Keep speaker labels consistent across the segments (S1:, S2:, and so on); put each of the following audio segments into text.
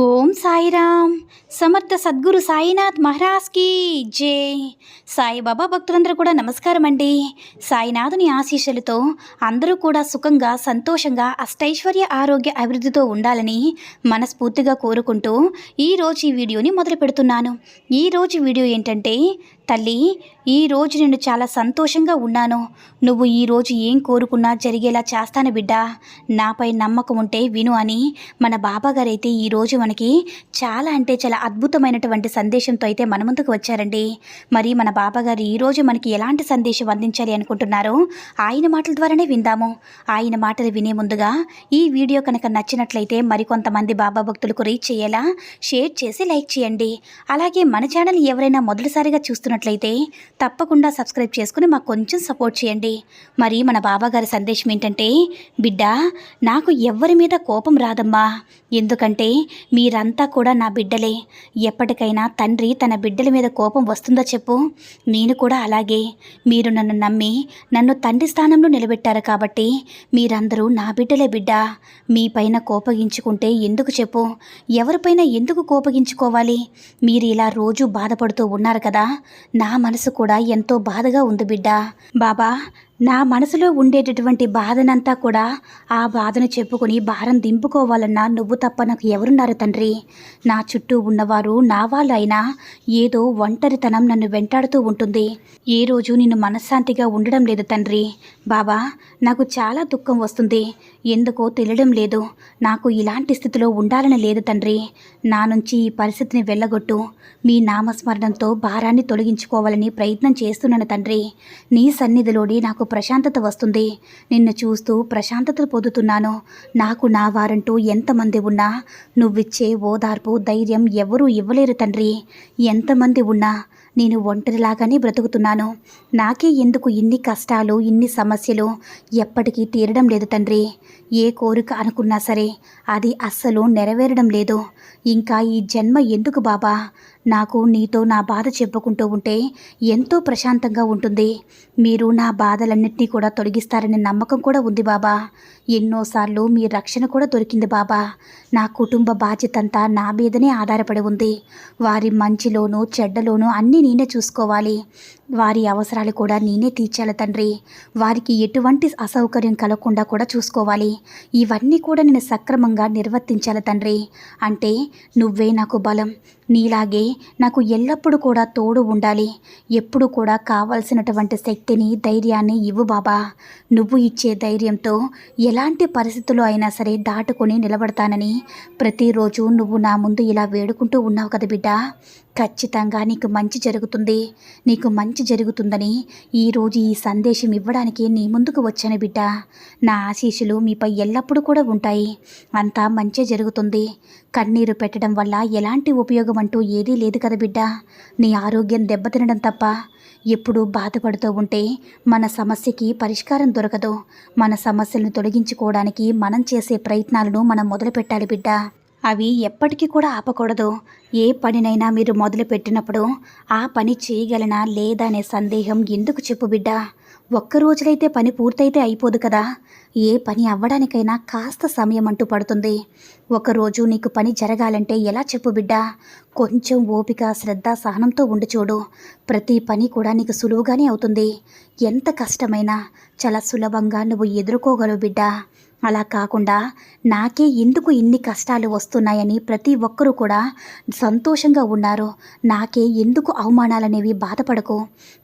S1: ఓం సాయిరామ్. సమర్థ సద్గురు సాయినాథ్ మహారాజ్కి జై. సాయిబాబా భక్తులందరూ కూడా నమస్కారం అండి. సాయినాథుని ఆశీస్సులతో అందరూ కూడా సుఖంగా సంతోషంగా అష్టైశ్వర్య ఆరోగ్య అభివృద్ధితో ఉండాలని మనస్ఫూర్తిగా కోరుకుంటూ ఈరోజు ఈ వీడియోని మొదలు పెడుతున్నాను. ఈరోజు వీడియో ఏంటంటే తల్లి ఈరోజు నేను చాలా సంతోషంగా ఉన్నాను. నువ్వు ఈరోజు ఏం కోరుకున్నా జరిగేలా చేస్తాను బిడ్డ. నాపై నమ్మకం ఉంటే విను అని మన బాబాగారు అయితే ఈరోజు మనకి చాలా అంటే చాలా అద్భుతమైనటువంటి సందేశంతో అయితే మన ముందుకు వచ్చారండి. మరి మన బాబాగారు ఈరోజు మనకి ఎలాంటి సందేశం అందించాలి అనుకుంటున్నారో ఆయన మాటల ద్వారానే విందాము. ఆయన మాటలు వినే ముందుగా ఈ వీడియో కనుక నచ్చినట్లయితే మరికొంతమంది బాబా భక్తులకు రీచ్ చేయేలా షేర్ చేసి లైక్ చేయండి. అలాగే మన ఛానల్ ఎవరైనా మొదటిసారిగా చూస్తున్నట్లయితే తప్పకుండా సబ్స్క్రైబ్ చేసుకుని మాకు కొంచెం సపోర్ట్ చేయండి. మరి మన బాబాగారి సందేశం ఏంటంటే బిడ్డ నాకు ఎవరి మీద కోపం రాదమ్మా. ఎందుకంటే మీరంతా కూడా నా బిడ్డలే. ఎప్పటికైనా తండ్రి తన బిడ్డల మీద కోపం వస్తుందో చెప్పు. నేను కూడా అలాగే. మీరు నన్ను నమ్మి నన్ను తండ్రి స్థానంలో నిలబెట్టారు కాబట్టి మీరందరూ నా బిడ్డలే బిడ్డ. మీపైన కోపగించుకుంటే ఎందుకు చెప్పు? ఎవరిపైన ఎందుకు కోపగించుకోవాలి? మీరు ఇలా రోజు బాధపడుతూ ఉన్నారు కదా. నా మనసు కూడా ఎంతో బాధగా ఉంది బిడ్డ. బాబా నా మనసులో ఉండేటటువంటి బాధనంతా కూడా ఆ బాధను చెప్పుకొని భారం దింపుకోవాలన్నా నువ్వు తప్ప నాకు ఎవరున్నారు తండ్రి? నా చుట్టూ ఉన్నవారు నా వాళ్ళైనా ఏదో ఒంటరితనం నన్ను వెంటాడుతూ ఉంటుంది. ఏ రోజు నేను మనశ్శాంతిగా ఉండడం లేదు తండ్రి. బాబా నాకు చాలా దుఃఖం వస్తుంది. ఎందుకో తెలియడం లేదు. నాకు ఇలాంటి స్థితిలో ఉండాలని లేదు తండ్రి. నా నుంచి ఈ పరిస్థితిని వెళ్ళగొట్టు. మీ నామస్మరణంతో భారాన్ని తొలగించుకోవాలని ప్రయత్నం చేస్తున్నాను తండ్రి. నీ సన్నిధిలోని నాకు ప్రశాంతత వస్తుంది. నిన్ను చూస్తూ ప్రశాంతత పొందుతున్నాను. నాకు నా వారంటూ ఎంతమంది ఉన్నా నువ్విచ్చే ఓదార్పు ధైర్యం ఎవరూ ఇవ్వలేరు తండ్రి. ఎంతమంది ఉన్నా నేను ఒంటరిలాగానే బ్రతుకుతున్నాను. నాకే ఎందుకు ఇన్ని కష్టాలు ఇన్ని సమస్యలు? ఎప్పటికీ తీరడం లేదు తండ్రి. ఏ కోరిక అనుకున్నా సరే అది అస్సలు నెరవేరడం లేదు. ఇంకా ఈ జన్మ ఎందుకు బాబా? నాకు నీతో నా బాధ చెప్పుకుంటూ ఉంటే ఎంతో ప్రశాంతంగా ఉంటుంది. మీరు నా బాధలన్నింటినీ కూడా తొలగిస్తారనే నమ్మకం కూడా ఉంది బాబా. ఎన్నోసార్లు మీ రక్షణ కూడా దొరికింది బాబా. నా కుటుంబ బాధ్యత అంతా నా మీదనే ఆధారపడి ఉంది. వారి మంచిలోనూ చెడ్డలోనూ అన్నీ నేనే చూసుకోవాలి. వారి అవసరాలు కూడా నేనే తీర్చాలి తండ్రి. వారికి ఎటువంటి అసౌకర్యం కలగకుండా కూడా చూసుకోవాలి. ఇవన్నీ కూడా నేను సక్రమంగా నిర్వర్తించాలి తండ్రి. అంటే నువ్వే నాకు బలం. నీలాగే నాకు ఎల్లప్పుడూ కూడా తోడు ఉండాలి. ఎప్పుడు కూడా కావలసినటువంటి శక్తిని ధైర్యాన్ని ఇవ్వు బాబా. నువ్వు ఇచ్చే ధైర్యంతో ఎలాంటి పరిస్థితులు అయినా సరే దాటుకొని నిలబడతానని ప్రతిరోజు నువ్వు నా ముందు ఇలా వేడుకుంటూ ఉన్నావు కదా బిడ్డ. ఖచ్చితంగా నీకు మంచి జరుగుతుంది. నీకు మంచి జరుగుతుందని ఈరోజు ఈ సందేశం ఇవ్వడానికి నీ ముందుకు వచ్చాను బిడ్డ. నా ఆశీస్సులు మీపై ఎల్లప్పుడూ కూడా ఉంటాయి. అంతా మంచి జరుగుతుంది. కన్నీరు పెట్టడం వల్ల ఎలాంటి ఉపయోగం అంటూ ఏదీ లేదు కదా బిడ్డ. నీ ఆరోగ్యం దెబ్బతినడం తప్ప ఎప్పుడు బాధపడుతూ ఉంటే మన సమస్యకి పరిష్కారం దొరకదు. మన సమస్యలను తొలగించుకోవడానికి మనం చేసే ప్రయత్నాలను మనం మొదలుపెట్టాలి బిడ్డ. అవి ఎప్పటికీ కూడా ఆపకూడదు. ఏ పనినైనా మీరు మొదలుపెట్టినప్పుడు ఆ పని చేయగలనా లేదా అనే సందేహం ఎందుకు చెప్పు బిడ్డ? ఒక్క రోజులైతే పని పూర్తయితే అయిపోదు కదా. ఏ పని అవ్వడానికైనా కాస్త సమయం అంటూ పడుతుంది. ఒకరోజు నీకు పని జరగాలంటే ఎలా చెప్పు బిడ్డ? కొంచెం ఓపిక శ్రద్ధ సహనంతో ఉండి చూడు. ప్రతి పని కూడా నీకు సులువుగానే అవుతుంది. ఎంత కష్టమైనా చాలా సులభంగా నువ్వు ఎదుర్కోగలవు బిడ్డ. అలా కాకుండా నాకే ఎందుకు ఇన్ని కష్టాలు వస్తున్నాయని ప్రతి ఒక్కరూ కూడా సంతోషంగా ఉన్నారు. నాకే ఎందుకు అవమానాలనేవి బాధపడకు.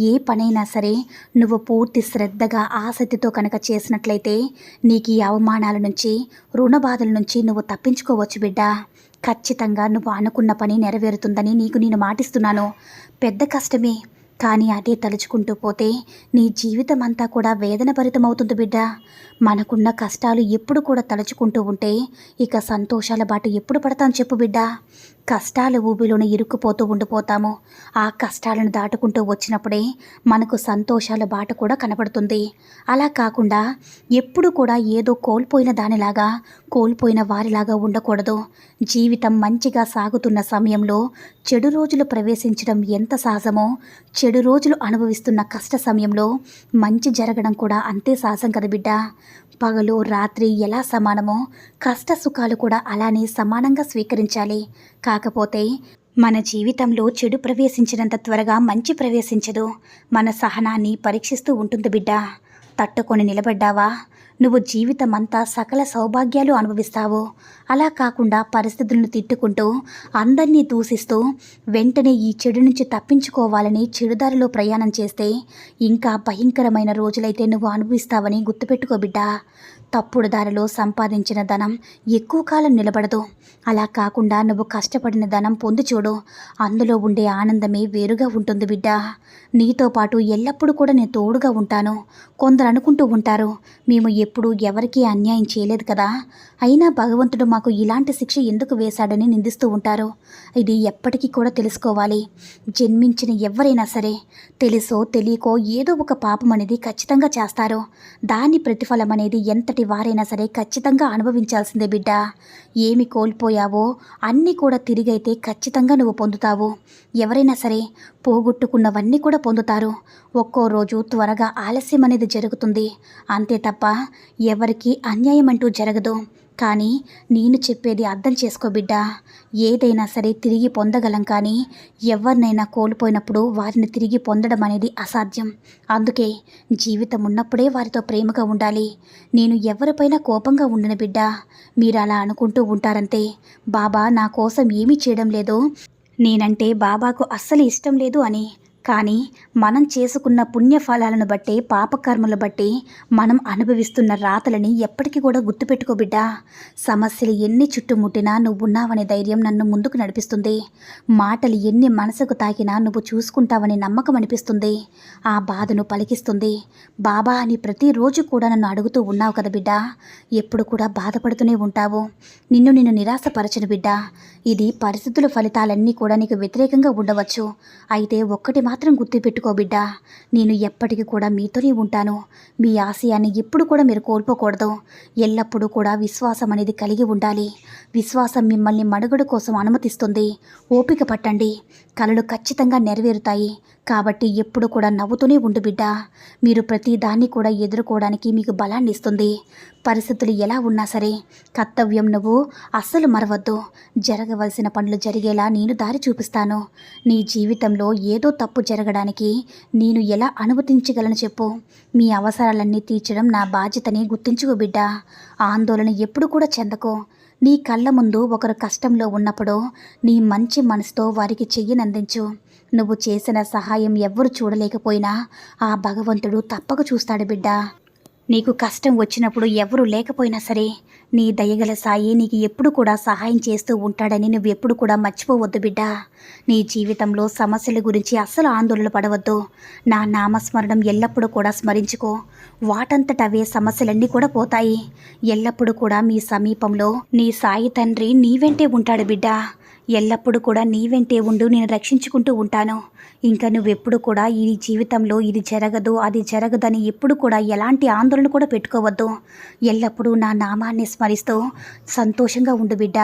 S1: ఏ పనైనా సరే నువ్వు పూర్తి శ్రద్ధగా ఆసక్తితో కనుక చేసినట్లయితే నీకు ఈ అవమానాల నుంచి రుణ బాధల నుంచి నువ్వు తప్పించుకోవచ్చు బిడ్డ. ఖచ్చితంగా నువ్వు అనుకున్న పని నెరవేరుతుందని నీకు నేను మాటిస్తున్నాను. పెద్ద కష్టమే. కానీ అదే తలుచుకుంటూ పోతే నీ జీవితం అంతా కూడా వేదన భరితమవుతుంది బిడ్డ. మనకున్న కష్టాలు ఎప్పుడు కూడా తలుచుకుంటూ ఉంటే ఇక సంతోషాల బాట ఎప్పుడు పడతాం చెప్పు బిడ్డ. కష్టాల ఊబిలోనే ఇరుక్కుపోతూ ఉండిపోతాము. ఆ కష్టాలను దాటుకుంటూ వచ్చినప్పుడే మనకు సంతోషాల బాట కూడా కనబడుతుంది. అలా కాకుండా ఎప్పుడు కూడా ఏదో కోల్పోయిన దానిలాగా కోల్పోయిన వారిలాగా ఉండకూడదు. జీవితం మంచిగా సాగుతున్న సమయంలో చెడు రోజులు ప్రవేశించడం ఎంత సహజమో చెడు రోజులు అనుభవిస్తున్న కష్ట సమయంలో మంచి జరగడం కూడా అంతే సహజం కదా బిడ్డ. పగలు రాత్రి ఎలా సమానమో కష్ట సుఖాలు కూడా అలానే సమానంగా స్వీకరించాలి. కాకపోతే మన జీవితంలో చెడు ప్రవేశించినంత త్వరగా మంచి ప్రవేశించదు. మన సహనాన్ని పరీక్షిస్తూ ఉంటుంది బిడ్డ. తట్టుకొని నిలబడ్డావా? నువ్వు జీవితమంతా సకల సౌభాగ్యాలు అనుభవిస్తావు? అలా కాకుండా పరిస్థితులను తిట్టుకుంటూ అందరినీ దూషిస్తూ వెంటనే ఈ చెడు నుంచి తప్పించుకోవాలని చెడుదారిలో ప్రయాణం చేస్తే ఇంకా భయంకరమైన రోజులైతే నువ్వు అనుభవిస్తావని గుర్తుపెట్టుకో బిడ్డా. తప్పుడు దారిలో సంపాదించిన ధనం ఎక్కువ కాలం నిలబడదు. అలా కాకుండా నువ్వు కష్టపడిన ధనం పొంది చూడు. అందులో ఉండే ఆనందమే వేరుగా ఉంటుంది బిడ్డ. నీతో పాటు ఎల్లప్పుడూ కూడా నేను తోడుగా ఉంటాను. కొందరు అనుకుంటూ ఉంటారు మేము ఎప్పుడూ ఎవరికీ అన్యాయం చేయలేదు కదా. అయినా భగవంతుడు మాకు ఇలాంటి శిక్ష ఎందుకు వేశాడని నిందిస్తూ ఉంటారు. ఇది ఎప్పటికీ కూడా తెలుసుకోవాలి. జన్మించిన ఎవరైనా సరే తెలుసో తెలియకో ఏదో ఒక పాపం అనేది ఖచ్చితంగా చేస్తారు. దాని ప్రతిఫలం అనేది ఎంతటి వారైనా సరే ఖచ్చితంగా అనుభవించాల్సిందే బిడ్డ. ఏమి కోల్పోయావో అన్నీ కూడా తిరిగైతే ఖచ్చితంగా నువ్వు పొందుతావు. ఎవరైనా సరే పోగొట్టుకున్నవన్నీ కూడా పొందుతారు. ఒక్కో రోజు త్వరగా ఆలస్యం అనేది జరుగుతుంది. అంతే తప్ప ఎవరికి అన్యాయం అంటూ జరగదు. కానీ నేను చెప్పేది అర్థం చేసుకో బిడ్డ. ఏదైనా సరే తిరిగి పొందగలం కానీ ఎవరినైనా కోల్పోయినప్పుడు వారిని తిరిగి పొందడం అనేది అసాధ్యం. అందుకే జీవితం ఉన్నప్పుడే వారితో ప్రేమగా ఉండాలి. నేను ఎవరిపైనా కోపంగా ఉండను బిడ్డ. మీరు అలా అనుకుంటూ ఉంటారంతే బాబా నా కోసం ఏమీ చేయడం లేదు. నేనంటే బాబాకు అస్సలు ఇష్టం లేదు అని కానీ మనం చేసుకున్న పుణ్యఫలాలను బట్టి పాపకర్మలు బట్టి మనం అనుభవిస్తున్న రాతలని ఎప్పటికీ కూడా గుర్తుపెట్టుకో బిడ్డా. సమస్యలు ఎన్ని చుట్టుముట్టినా నువ్వు ఉన్నావనే ధైర్యం నన్ను ముందుకు నడిపిస్తుంది. మాటలు ఎన్ని మనసుకు తాకినా నువ్వు చూసుకుంటావని నమ్మకం అనిపిస్తుంది. ఆ బాధను పలికిస్తుంది. బాబా అని ప్రతిరోజు కూడా నన్ను అడుగుతూ ఉన్నావు కదా బిడ్డ. ఎప్పుడు కూడా బాధపడుతూనే ఉంటావు. నిన్ను నిన్ను నిరాశపరచను బిడ్డ. ఇది పరిస్థితుల ఫలితాలన్నీ కూడా నీకు వ్యతిరేకంగా ఉండవచ్చు. అయితే ఒక్కటి మాత్రం మాత్రం గుర్తుపెట్టుకో బిడ్డ నేను ఎప్పటికీ కూడా మీతోనే ఉంటాను. మీ ఆశయాన్ని ఎప్పుడు కూడా మీరు కోల్పోకూడదు. ఎల్లప్పుడూ కూడా విశ్వాసం అనేది కలిగి ఉండాలి. విశ్వాసం మిమ్మల్ని మనుగడ కోసం అనుమతిస్తుంది. ఓపిక పట్టండి. కళలు ఖచ్చితంగా నెరవేరుతాయి. కాబట్టి ఎప్పుడు కూడా నవ్వుతూనే ఉండు బిడ్డ. మీరు ప్రతి దాన్ని కూడా ఎదుర్కోవడానికి మీకు బలాన్ని ఇస్తుంది. పరిస్థితులు ఎలా ఉన్నా సరే కర్తవ్యం నువ్వు అస్సలు మరవద్దు. జరగవలసిన పనులు జరిగేలా నేను దారి చూపిస్తాను. నీ జీవితంలో ఏదో తప్పు జరగడానికి నేను ఎలా అనుమతించగలను చెప్పు? మీ అవసరాలన్నీ తీర్చడం నా బాధ్యతని గుర్తించుకో బిడ్డ. ఆందోళన ఎప్పుడు కూడా చెందకో. నీ కళ్ళ ముందు ఒకరు కష్టంలో ఉన్నప్పుడు నీ మంచి మనసుతో వారికి చెయ్యనందించు. నువ్వు చేసిన సహాయం ఎవ్వరు చూడలేకపోయినా ఆ భగవంతుడు తప్పక చూస్తాడు బిడ్డ. నీకు కష్టం వచ్చినప్పుడు ఎవరు లేకపోయినా సరే నీ దయగల సాయి నీకు ఎప్పుడు కూడా సహాయం చేస్తూ ఉంటాడని నువ్వు ఎప్పుడు కూడా మర్చిపోవద్దు బిడ్డ. నీ జీవితంలో సమస్యల గురించి అస్సలు ఆందోళన పడవద్దు. నా నామస్మరణం ఎల్లప్పుడూ కూడా స్మరించుకో. వాటంతట అవే సమస్యలన్నీ కూడా పోతాయి. ఎల్లప్పుడూ కూడా మీ సమీపంలో నీ సాయి తండ్రి నీ వెంటే ఉంటాడు బిడ్డ. ఎల్లప్పుడూ కూడా నీ వెంటే ఉండు నేను రక్షించుకుంటూ ఉంటాను. ఇంకా నువ్వెప్పుడు కూడా ఈ జీవితంలో ఇది జరగదు అది జరగదని ఎప్పుడు కూడా ఎలాంటి ఆందోళన కూడా పెట్టుకోవద్దు. ఎల్లప్పుడూ నా నామాన్ని స్మరిస్తూ సంతోషంగా ఉండు బిడ్డ.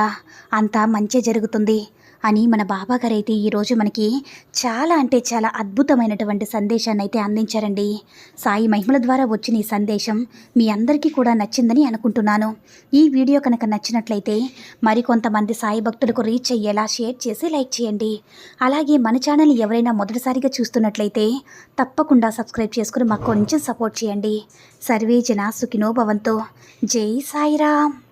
S1: అంతా మంచి జరుగుతుంది. అని మన బాబాగారు అయితే ఈరోజు మనకి చాలా అంటే చాలా అద్భుతమైనటువంటి సందేశాన్ని అయితే అందించారండి. సాయి మహిమల ద్వారా వచ్చిన ఈ సందేశం మీ అందరికీ కూడా నచ్చిందని అనుకుంటున్నాను. ఈ వీడియో కనుక నచ్చినట్లయితే మరికొంతమంది సాయి భక్తులకు రీచ్ అయ్యేలా షేర్ చేసి లైక్ చేయండి. అలాగే మన ఛానల్ ఎవరైనా మొదటిసారిగా చూస్తున్నట్లయితే తప్పకుండా సబ్స్క్రైబ్ చేసుకుని మాకు కొంచెం సపోర్ట్ చేయండి. సర్వే సుఖినోభవంతో సుఖినో భవంతో. జై సాయిరామ్.